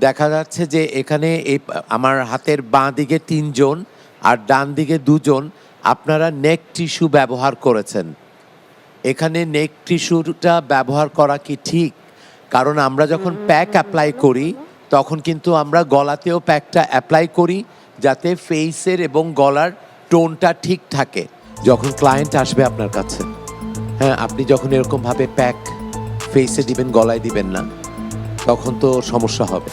দেখা যাচ্ছে যে এখানে এই আমার হাতের বাঁ দিকে তিনজন আর ডান দিকে দুজন আপনারা নেক টিস্যু ব্যবহার করেছেন। এখানে নেক টিস্যুটা ব্যবহার করা কি ঠিক? কারণ আমরা যখন প্যাক অ্যাপ্লাই করি তখন কিন্তু আমরা গলাতেও প্যাকটা অ্যাপ্লাই করি যাতে ফেসের এবং গলার টোনটা ঠিক থাকে যখন ক্লায়েন্ট আসবে আপনার কাছে। হ্যাঁ আপনি যখন এরকমভাবে প্যাক ফেসে দিবেন গলায় দিবেন না। তখন তো সমস্যা হবে।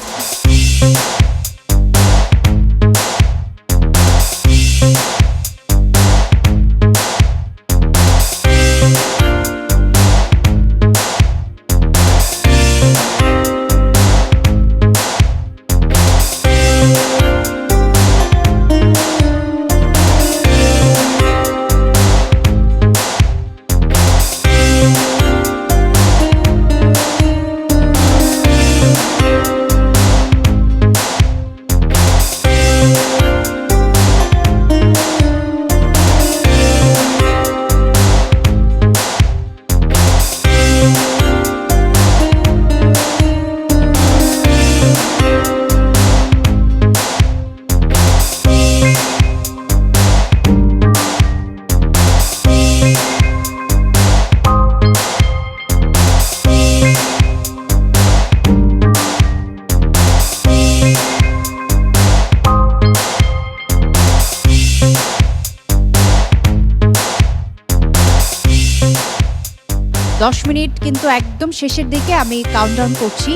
দশ মিনিট, কিন্তু একদম শেষের দিকে আমি কাউন্টডাউন করছি।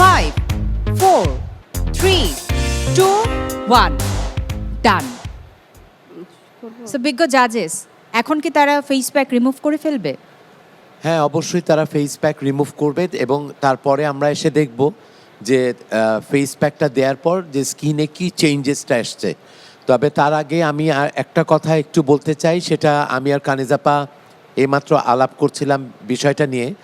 Five four three two one done so বিজ্ঞ জাজেস এখন কি তারা ফেস প্যাক রিমুভ করে ফেলবে? হ্যাঁ অবশ্যই তারা ফেস প্যাক রিমুভ করবে এবং তারপরে আমরা এসে দেখব যে ফেস প্যাকটা দেওয়ার পর যে স্কিনে কি চেঞ্জেসটা আসছে তবে তার আগে আমি আর একটা কথা একটু বলতে চাই, সেটা আমি আর কানিজাপা এইমাত্র আলাপ করছিলাম বিষয়টা নিয়ে।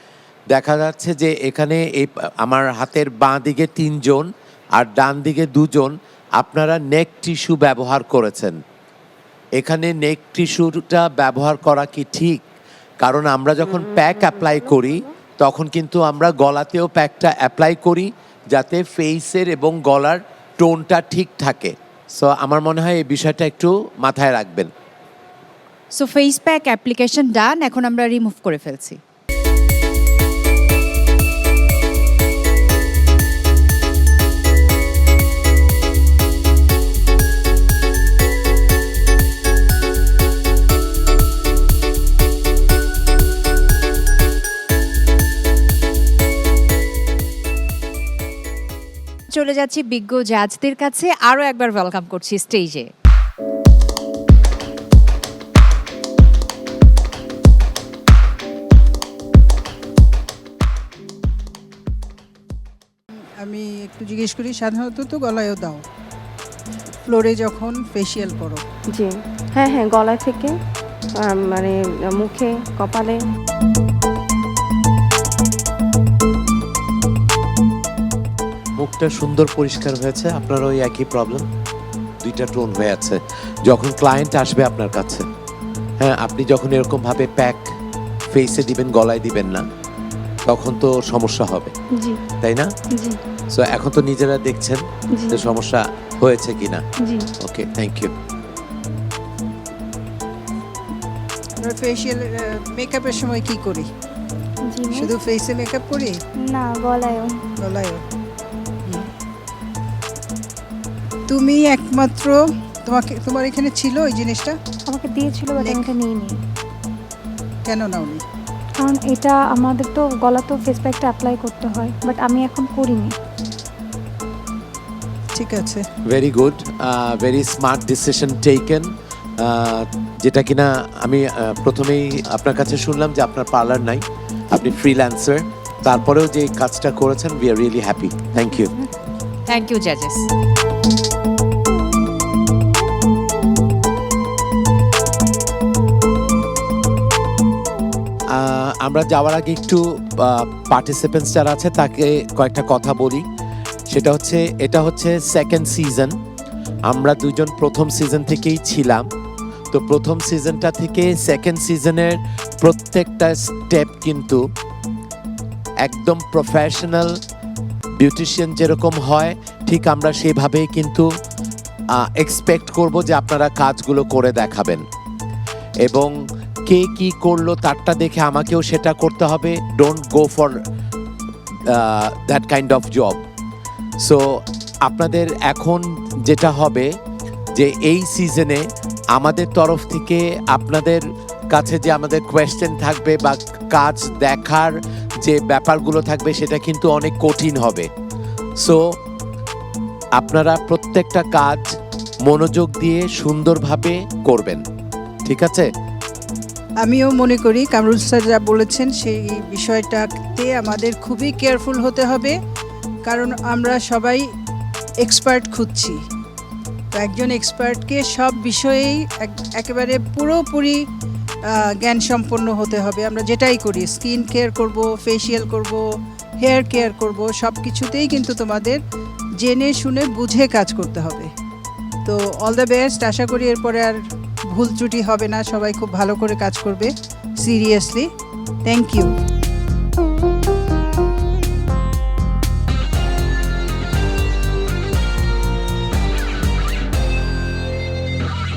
দেখা যাচ্ছে যে এখানে এই আমার হাতের বাঁ দিকে তিনজন আর ডান দিকে দুজন আপনারা নেক টিস্যু ব্যবহার করেছেন। এখানে নেক টিস্যুটা ব্যবহার করা কি ঠিক? কারণ আমরা যখন প্যাক অ্যাপ্লাই করি তখন কিন্তু আমরা গলাতেও প্যাকটা অ্যাপ্লাই করি যাতে ফেসের এবং গলার টোনটা ঠিক থাকে। সো আমার মনে হয় এই বিষয়টা একটু মাথায় রাখবেন। So face pack application done এখন আমরা রিমুভ করে ফেলছি। চলে যাচ্ছি বিজ্ঞ জাজদের কাছে। আরও একবার ওয়েলকাম করছি স্টেজে আমি একটু জিজ্ঞেস করি সাধারণত তো গলায়ও দাও। ফ্লোরে যখন ফেসিয়াল করো। জি। হ্যাঁ হ্যাঁ গলা থেকে আম, মানে মুখে কপালে। মুখটা সুন্দর পরিষ্কার হয়েছে আপনার ওই একই প্রবলেম দুইটা টোন হয়ে আছে। যখন ক্লায়েন্ট আসবে আপনার কাছে হ্যাঁ আপনি যখন এরকম ভাবে প্যাক ফেসে দিবেন গলায় দিবেন না তখন তো সমস্যা হবে। জি। তাই না? জি। সো এখন তো নিজেরা দেখছেন যে সমস্যা হয়েছে কিনা। জি। ওকে থ্যাংক ইউ আমরা ফেসিয়াল মেকআপের সময় কি করি? শুধু ফেসে মেকআপ করি? না গলায়ও। গলায়ও। তুমি একমাত্র তোমাকে তোমার এখানে ছিল ওই জিনিসটা? আমাকে দিয়েছিল বাট আমি. এটা নিইনি। কেন নাওনি? কারণ এটা আমাদের তো গলা তো ফেস প্যাকটা অ্যাপ্লাই করতে হয় বাট আমি এখন করিনি। ঠিক আছে। Very good very smart decision taken যেটা কিনা আমি প্রথমেই আপনার কাছে শুনলাম যে আপনার পার্লার নাই আপনি ফ্রিল্যান্সার তারপরেও যে কাজটা করেছেন we are really happy thank you thank you জাজেস আমরা যাওয়ার আগে একটু পার্টিসিপেন্টস যারা আছে তাকে কয়েকটা কথা বলি। সেটা হচ্ছে, এটা হচ্ছে সেকেন্ড সিজন আমরা দুজন প্রথম সিজন থেকেই ছিলাম। তো প্রথম সিজনটা থেকে সেকেন্ড সিজনের প্রত্যেকটা স্টেপ কিন্তু একদম প্রফেশনাল বিউটিশিয়ান যেরকম হয়, ঠিক আমরা সেভাবেই কিন্তু এক্সপেক্ট করব যে আপনারা কাজগুলো করে দেখাবেন। এবং কে কি করল তারটা দেখে আমাকেও সেটা করতে হবে। Don't go for that kind of job so আপনাদের এখন যেটা হবে যে এই সিজনে আমাদের তরফ থেকে আপনাদের কাছে যে আমাদের কোয়েশ্চেন থাকবে বা কাজ দেখার যে ব্যাপারগুলো থাকবে সেটা কিন্তু অনেক কঠিন হবে। সো আপনারা প্রত্যেকটা কাজ মনোযোগ দিয়ে সুন্দরভাবে করবেন। ঠিক আছে? আমিও মনে করি কামরুল স্যার যা বলেছেন সেই বিষয়টাতে আমাদের খুবই কেয়ারফুল হতে হবে, কারণ আমরা সবাই এক্সপার্ট খুঁজছি। তো একজন এক্সপার্টকে সব বিষয়েই এক- একেবারে পুরোপুরি জ্ঞান সম্পন্ন হতে হবে। আমরা যেটাই করি, স্কিন কেয়ার করব ফেসিয়াল করব হেয়ার কেয়ার করব, সব কিছুতেই কিন্তু তোমাদের জেনে শুনে বুঝে কাজ করতে হবে। তো অল দ্য বেস্ট আশা করি এরপরে আর ভুল ত্রুটি হবে না সবাই খুব ভালো করে কাজ করবে সিরিয়াসলি থ্যাংক ইউ